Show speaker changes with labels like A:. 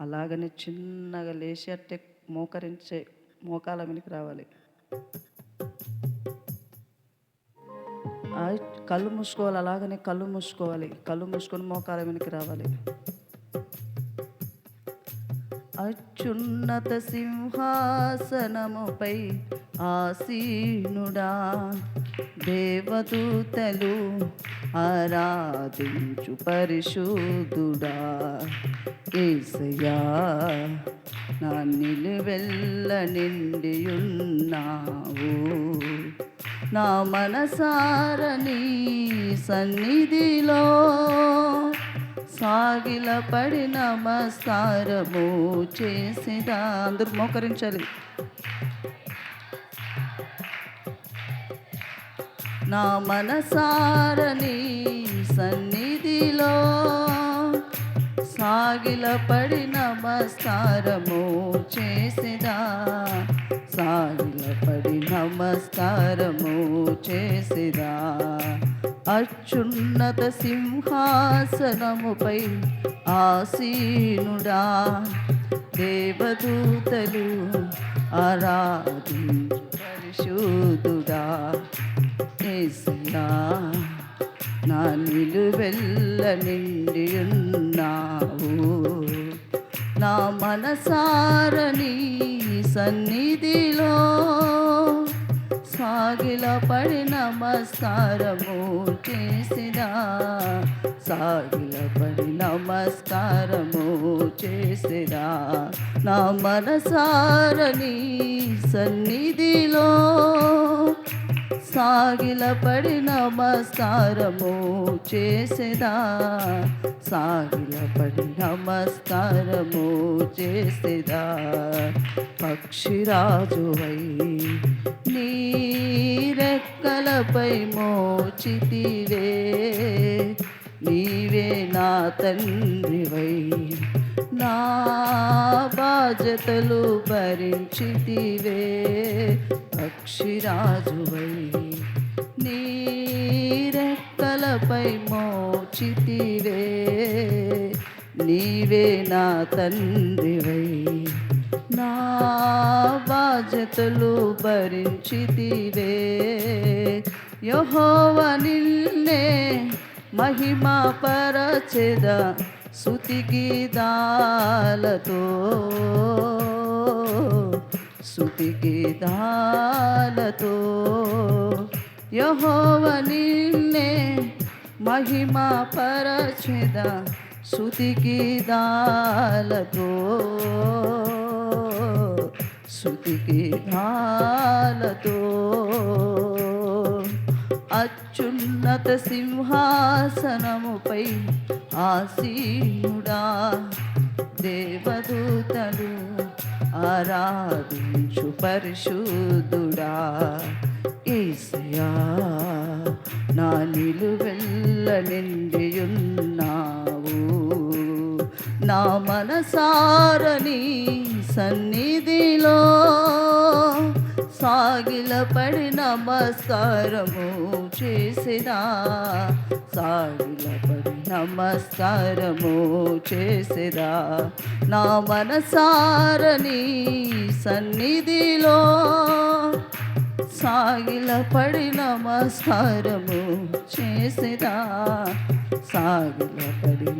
A: అలాగని చిన్నగా లేచి అట్టే మోకరించే మోకాల వెనక్కి రావాలి. కళ్ళు మూసుకోవాలి అలాగనే కళ్ళు మూసుకోవాలి. కళ్ళు మూసుకొని మోకాల వెనక్కి రావాలి. అత్యున్నత సింహాసనముపై ఆసీనుడా దేవదూతలు ఆరాధించు పరిశుద్ధుడా. ఏసయా నా నిలువెల్ల నిండియున్నావు. నా మనసారని సన్నిధిలో సాగిల పడి నమస్కారము చేసిదా అందరూ మోకరించాలి. నా మనసారని సన్నిధిలో సాగిల పడి నమస్కారము చేసిదా? సాగిల పడి నమస్కారము చేసిదా? అత్యున్నత సింహాసనముపై ఆసీనుడా? దేవదూతలు ఆరాధి పరిశుద్ధుడా? ఏసయ్యా నా నిలువెల్ల నిండి ఉన్నావు నా మనసారని సన్నిధిలో సాగిల పడి నమస్కారము చేసినా సాగిల పడి నమస్కారము చేసినా నా మనసారని సన్నిధిలో సాగిల పడి నమస్కారము చేసేదా? సాగిల పడి నమస్కారము చేసేదా? పక్షిరాజువై నీరెక్కలపై మోచితివే. నీవే నా తండ్రివై నా బాధ్యతలు భరించితివే. పక్షిరాజువై నీ రెక్కలపై మోచితివే. నీవే నా తండ్రివై. నా బాధ్యతలు భరించితివే. యహోవ నిన్నే మహిమా పరచెదా సుతికి దాలతో సుతికి దాలతో యహోవ నిన్నే మహిమా పరచెద సుతికి దాలతో శృతికి ధాలతో అత్యున్నత సింహాసనముపై ఆసీనుడా. దేవదూతలు ఆరాధించు పరిశుద్ధుడా. ఈసయా నా నిలువెల్ల నిండియున్నావు. నా మనసారని సన్నిధిలో సాగిల పడి నమస్కారము చేసినా సాగిల పడి నమస్కారము చేసిరా నా మనసారని సన్నిధిలో సాగిల పడి నమస్కారము చేసిరా సాగిల పడి